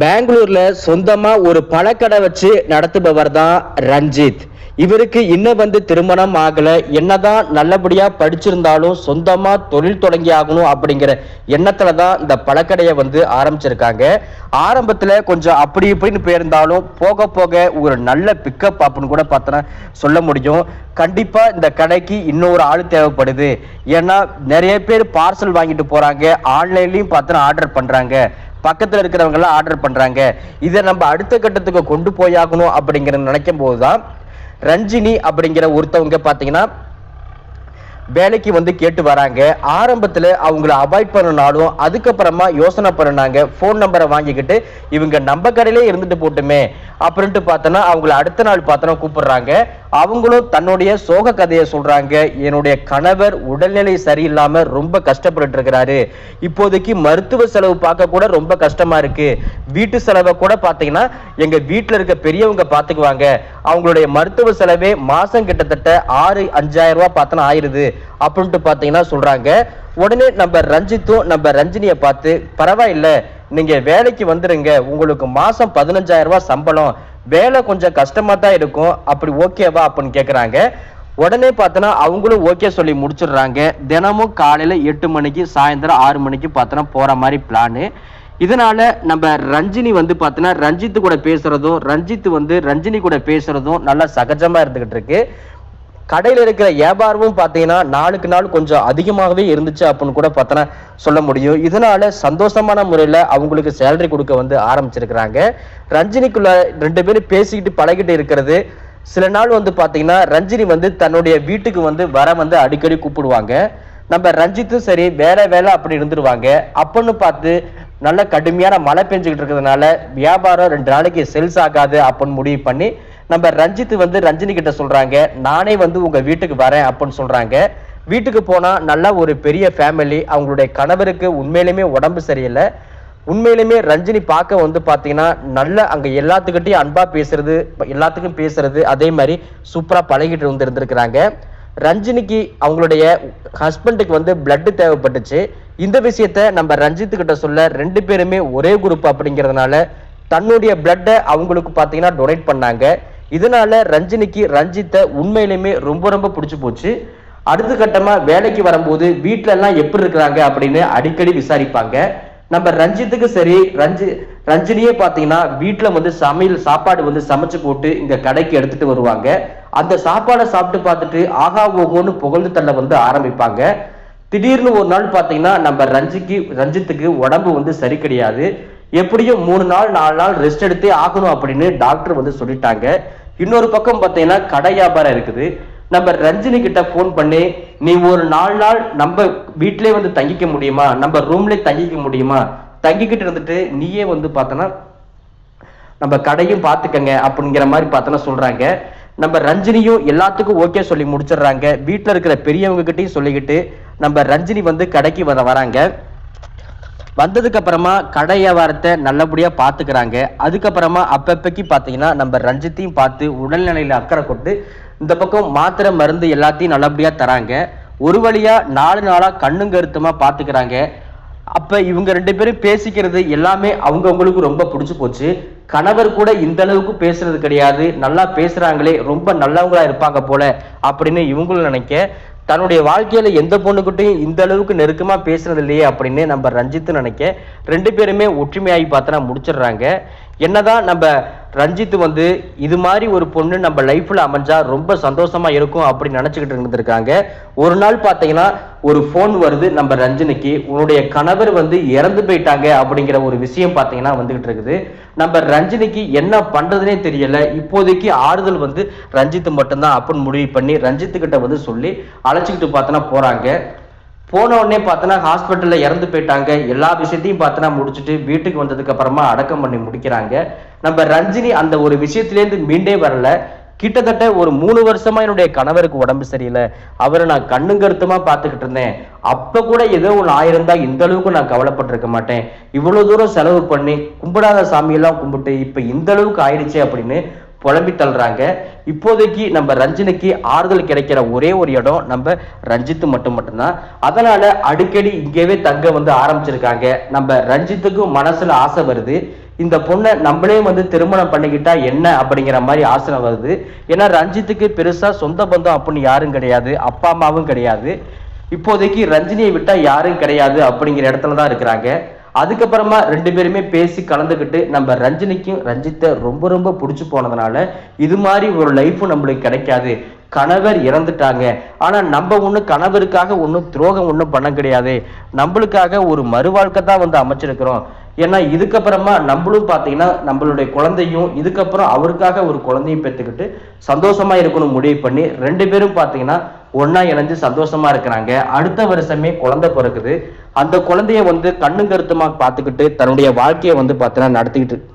பெங்களூர்ல சொந்தமா ஒரு பழக்கடை வச்சு நடத்துபவர் தான் ரஞ்சித். இவருக்கு இன்னும் வந்து திருமணம் ஆகல. என்னதான் நல்லபடியா படிச்சிருந்தாலும் சொந்தமா தொழில் தொடங்கி ஆகணும் அப்படிங்கிற எண்ணத்துல தான் இந்த பழக்கடையை வந்து ஆரம்பிச்சிருக்காங்க. ஆரம்பத்துல கொஞ்சம் அப்படி இப்படின்னு போயிருந்தாலும் போக போக ஒரு நல்ல பிக்கப் அப்படின்னு கூட பார்த்தோன்னா சொல்ல முடியும். கண்டிப்பா இந்த கடைக்கு இன்னொரு ஆள் தேவைப்படுது. ஏன்னா நிறைய பேர் பார்சல் வாங்கிட்டு போறாங்க. ஆன்லைன்லயும் பார்த்தோன்னா ஆர்டர் பண்றாங்க. பக்கத்துல இருக்கிறவங்க எல்லாம் ஆர்டர் பண்றாங்க. இதை நம்ம அடுத்த கட்டத்துக்கு கொண்டு போயாகணும் அப்படிங்கிற நினைக்கும் போதுதான் ரஞ்சினி அப்படிங்கிற ஒருத்தவங்க பார்த்தீங்கன்னா வேலைக்கு வந்து கேட்டு வராங்க. ஆரம்பத்தில் அவங்கள அவாய்ட் பண்ணனாலும் அதுக்கப்புறமா யோசனை பண்ணினாங்க. ஃபோன் நம்பரை வாங்கிக்கிட்டு இவங்க நம்ம கடையிலே இருந்துட்டு போட்டுமே அப்படின்ட்டு பார்த்தோன்னா அவங்கள அடுத்த நாள் பார்த்தோன்னா கூப்பிடுறாங்க. அவங்களும் தன்னுடைய சோக கதையை சொல்றாங்க. என்னுடைய கணவர் உடல்நிலை சரியில்லாம ரொம்ப கஷ்டப்பட்டு இருக்கிறாரு. இப்போதைக்கு மருத்துவ செலவு பார்க்க கூட ரொம்ப கஷ்டமா இருக்கு. வீட்டு செலவை கூட பாத்தீங்கன்னா எங்க வீட்டுல இருக்க பெரியவங்க பார்த்துக்குவாங்க. அவங்களுடைய மருத்துவ செலவே மாசம் கிட்டத்தட்ட ஆறு அஞ்சாயிரம் ரூபாய் பார்த்தோன்னா ஆயிருது. அப்படின்ட்டு பார்த்தீங்கன்னா சொல்றாங்க. உடனே நம்ம ரஞ்சித்தும் நம்ம ரஞ்சினியை பார்த்து பரவாயில்ல நீங்க வேலைக்கு வந்துருங்க. உங்களுக்கு மாசம் பதினஞ்சாயிரம் ரூபாய் சம்பளம். வேலை கொஞ்சம் கஷ்டமா தான் இருக்கும். அப்படி ஓகேவா அப்படின்னு கேக்குறாங்க. உடனே பார்த்தோன்னா அவங்களும் ஓகே சொல்லி முடிச்சிடுறாங்க. தினமும் காலையில எட்டு மணிக்கு சாயந்தரம் ஆறு மணிக்கு பார்த்தோன்னா போற மாதிரி பிளானு இதனால நம்ம ரஞ்சினி வந்து பார்த்தோன்னா ரஞ்சித்து கூட பேசுறதும் ரஞ்சித் வந்து ரஞ்சினி கூட பேசுறதும் நல்லா சகஜமா இருந்துகிட்டு இருக்கு. கடையில் இருக்கிற வியாபாரமும் பார்த்தீங்கன்னா நாளுக்கு நாள் கொஞ்சம் அதிகமாகவே இருந்துச்சு அப்படின்னு கூட பார்த்தோன்னா சொல்ல முடியும். இதனால சந்தோஷமான முறையில் அவங்களுக்கு சேலரி கொடுக்க வந்து ஆரம்பிச்சிருக்கிறாங்க. ரஞ்சினிக்குள்ள ரெண்டு பேரும் பேசிக்கிட்டு பழகிட்டு இருக்கிறது. சில நாள் வந்து பார்த்தீங்கன்னா ரஞ்சினி வந்து தன்னுடைய வீட்டுக்கு வந்து வர வந்து அடிக்கடி கூப்பிடுவாங்க. நம்ம ரஞ்சித்தும் சரி வேலை வேலை அப்படி இருந்துருவாங்க. அப்படின்னு பார்த்து நல்ல கடுமையான மழை பெஞ்சுக்கிட்டு இருக்கிறதுனால வியாபாரம் ரெண்டு நாளைக்கு செல்ஸ் ஆகாது அப்படின்னு முடிவு பண்ணி நம்ம ரஞ்சித் வந்து ரஞ்சினி கிட்ட சொல்றாங்க நானே வந்து உங்க வீட்டுக்கு வரேன் அப்படின்னு சொல்றாங்க. வீட்டுக்கு போனா நல்லா ஒரு பெரிய ஃபேமிலி அவங்களுடைய கணவருக்கு உண்மையிலுமே உடம்பு சரியில்லை. உண்மையிலுமே ரஞ்சினி பார்க்க வந்து பார்த்தீங்கன்னா நல்ல அங்கே எல்லாத்துக்கிட்டையும் அன்பாக பேசுறது எல்லாத்துக்கும் பேசுறது அதே மாதிரி சூப்பராக பழகிட்டு வந்து இருந்திருக்கிறாங்க ரஞ்சினிக்கு அவங்களுடைய ஹஸ்பண்டுக்கு வந்து பிளட்டு தேவைப்பட்டுச்சு. இந்த விஷயத்த நம்ம ரஞ்சித்து கிட்ட சொல்ல ரெண்டு பேருமே ஒரே குரூப் அப்படிங்கிறதுனால தன்னுடைய பிளட்டை அவங்களுக்கு பார்த்தீங்கன்னா டொனேட் பண்ணாங்க. இதனால ரஞ்சினிக்கு ரஞ்சித்தை உண்மையிலுமே ரொம்ப ரொம்ப பிடிச்சி போச்சு. அடுத்த கட்டமா வேலைக்கு வரும்போது வீட்டுல எல்லாம் எப்படி இருக்கிறாங்க அப்படின்னு அடிக்கடி விசாரிப்பாங்க. நம்ம ரஞ்சித்துக்கு சரி ரஞ்சி ரஞ்சினியே பார்த்தீங்கன்னா வீட்டுல வந்து சமையல் சாப்பாடு வந்து சமைச்சு போட்டு இங்க கடைக்கு எடுத்துட்டு வருவாங்க. அந்த சாப்பாடை சாப்பிட்டு பார்த்துட்டு ஆகா ஓகோன்னு புகழ்ந்து தள்ள வந்து ஆரம்பிப்பாங்க. திடீர்னு ஒரு நாள் பார்த்தீங்கன்னா நம்ம ரஞ்சிக்கு ரஞ்சித்துக்கு உடம்பு வந்து சரி கிடையாது. எப்படியும் மூணு நாள் நாலு நாள் ரெஸ்ட் எடுத்தே ஆகணும் அப்படின்னு டாக்டர் வந்து சொல்லிட்டாங்க. இன்னொரு பக்கம் பார்த்தீங்கன்னா கடை வியாபாரம் இருக்குது. நம்ம ரஞ்சினி கிட்ட ஃபோன் பண்ணி நீ ஒரு நாலு நாள் நம்ம வீட்டிலே வந்து தங்கிக்க முடியுமா? நம்ம ரூம்லேயே தங்கிக்க முடியுமா? தங்கிக்கிட்டு இருந்துட்டு நீயே வந்து பார்த்தோன்னா நம்ம கடையும் பார்த்துக்கங்க அப்படிங்கிற மாதிரி பார்த்தோன்னா சொல்றாங்க. நம்ம ரஞ்சினியும் எல்லாத்துக்கும் ஓகே சொல்லி முடிச்சிடுறாங்க. வீட்டில் இருக்கிற பெரியவங்க கிட்டையும் சொல்லிக்கிட்டு நம்ம ரஞ்சினி வந்து கடைக்கு வர வராங்க. வந்ததுக்கு அப்புறமா கடை வியாபாரத்தை நல்லபடியா பாத்துக்கிறாங்க அதுக்கப்புறமா அப்பப்பைக்கு பாத்தீங்கன்னா நம்ம ரஞ்சித்தையும் பார்த்து உடல்நிலையில அக்கறை கொண்டு இந்த பக்கம் மாத்திரை மருந்து எல்லாத்தையும் நல்லபடியா தராங்க. ஒரு வழியா நாலு நாளா கண்ணும் கருத்துமா பாத்துக்கிறாங்க அப்ப இவங்க ரெண்டு பேரும் பேசிக்கிறது எல்லாமே அவங்கவுங்களுக்கு ரொம்ப பிடிச்சு போச்சு. கணவர் கூட இந்த அளவுக்கு பேசுறது கிடையாது. நல்லா பேசுறாங்களே ரொம்ப நல்லவங்களா இருப்பாங்க போல அப்படின்னு இவங்களும் நினைக்க தன்னுடைய வாழ்க்கையில எந்த பொண்ணுக்கிட்டையும் இந்த அளவுக்கு நெருக்கமா பேசுறது இல்லையே அப்படின்னு நம்ம ரஞ்சித் நினைக்க ரெண்டு பேருமே ஒற்றுமையாகி பார்த்தனா முடிச்சிடுறாங்க. என்னதான் நம்ம ரஞ்சித் வந்து இது மாதிரி ஒரு பொண்ணு நம்ம லைஃப்ல அமைஞ்சா ரொம்ப சந்தோஷமா இருக்கும் அப்படின்னு நினைச்சுக்கிட்டு இருந்திருக்காங்க. ஒரு நாள் பார்த்தீங்கன்னா ஒரு ஃபோன் வருது நம்ம ரஞ்சினிக்கு. உன்னுடைய கணவர் வந்து இறந்து போயிட்டாங்க அப்படிங்கிற ஒரு விஷயம் பார்த்தீங்கன்னா வந்துகிட்டு இருக்குது. நம்ம ரஞ்சினிக்கு என்ன பண்றதுனே தெரியல. இப்போதைக்கு ஆறுதல் வந்து ரஞ்சித் மட்டும்தான் அப்படின்னு முடிவு பண்ணி ரஞ்சித்துக்கிட்ட கிட்ட வந்து சொல்லி அழைச்சிக்கிட்டு பார்த்தோன்னா போறாங்க. போன உடனே பார்த்தோன்னா ஹாஸ்பிட்டல்ல இறந்து போயிட்டாங்க. எல்லா விஷயத்தையும் பார்த்தோன்னா முடிச்சுட்டு வீட்டுக்கு வந்ததுக்கு அப்புறமா அடக்கம் பண்ணி முடிக்கிறாங்க. நம்ம ரஞ்சினி அந்த ஒரு விஷயத்திலேருந்து மீண்டே வரல. கிட்டத்தட்ட ஒரு மூணு வருஷமா என்னுடைய கணவருக்கு உடம்பு சரியில்லை. அவரை நான் கண்ணும் கருத்துமா பார்த்துக்கிட்டு இருந்தேன். அப்ப கூட ஏதோ ஒன்று ஆயிருந்தா இந்த அளவுக்கு நான் கவலைப்பட்டிருக்க மாட்டேன். இவ்வளவு தூரம் செலவு பண்ணி கும்பிடாத சாமியெல்லாம் கும்பிட்டு இப்ப இந்த அளவுக்கு ஆயிடுச்சு அப்படின்னு புலம்பி தள்ளுறாங்க. இப்போதைக்கு நம்ம ரஞ்சினிக்கு ஆறுதல் கிடைக்கிற ஒரே ஒரு இடம் நம்ம ரஞ்சித்து மட்டும் மட்டும்தான். அதனால அடிக்கடி இங்கேவே தங்க வந்து ஆரம்பிச்சிருக்காங்க. நம்ம ரஞ்சித்துக்கும் மனசுல ஆசை வருது. இந்த பொண்ணை நம்மளே வந்து திருமணம் பண்ணிக்கிட்டா என்ன அப்படிங்கிற மாதிரி ஆசை வருது. ஏன்னா ரஞ்சித்துக்கு பெருசா சொந்த பந்தம் அப்படின்னு யாரும் கிடையாது அப்பா அம்மாவும் கிடையாது. இப்போதைக்கு ரஞ்சினியை விட்டா யாரும் கிடையாது அப்படிங்கிற இடத்துல தான் இருக்கிறாங்க. அதுக்கப்புறமா ரெண்டு பேருமே பேசி கலந்துக்கிட்டு நம்ம ரஞ்சினிக்கும் ரஞ்சித்தை ரொம்ப ரொம்ப பிடிச்சி போனதுனால இது மாதிரி ஒரு லைஃப் நம்மளுக்கு கிடைக்காது. கணவர் இறந்துட்டாங்க. ஆனால் நம்ம ஒன்று கணவருக்காக ஒன்றும் துரோகம் ஒன்றும் பண்ண கிடையாது. நம்மளுக்காக ஒரு மறுவாழ்க்கை தான் வந்து அமைச்சிருக்கிறோம். ஏன்னா இதுக்கப்புறமா நம்மளும் பார்த்தீங்கன்னா நம்மளுடைய குழந்தையும் இதுக்கப்புறம் அவருக்காக ஒரு குழந்தையும் பெற்றுக்கிட்டு சந்தோஷமா இருக்கணும் முடிவு பண்ணி ரெண்டு பேரும் பார்த்தீங்கன்னா ஒன்னா இணைஞ்சு சந்தோஷமா இருக்கிறாங்க. அடுத்த வருஷமே குழந்தை பிறக்குது. அந்த குழந்தைய வந்து கண்ணும் கருத்துமா பார்த்துக்கிட்டு தன்னுடைய வாழ்க்கையை வந்து பார்த்தீங்கன்னா நடத்திக்கிட்டு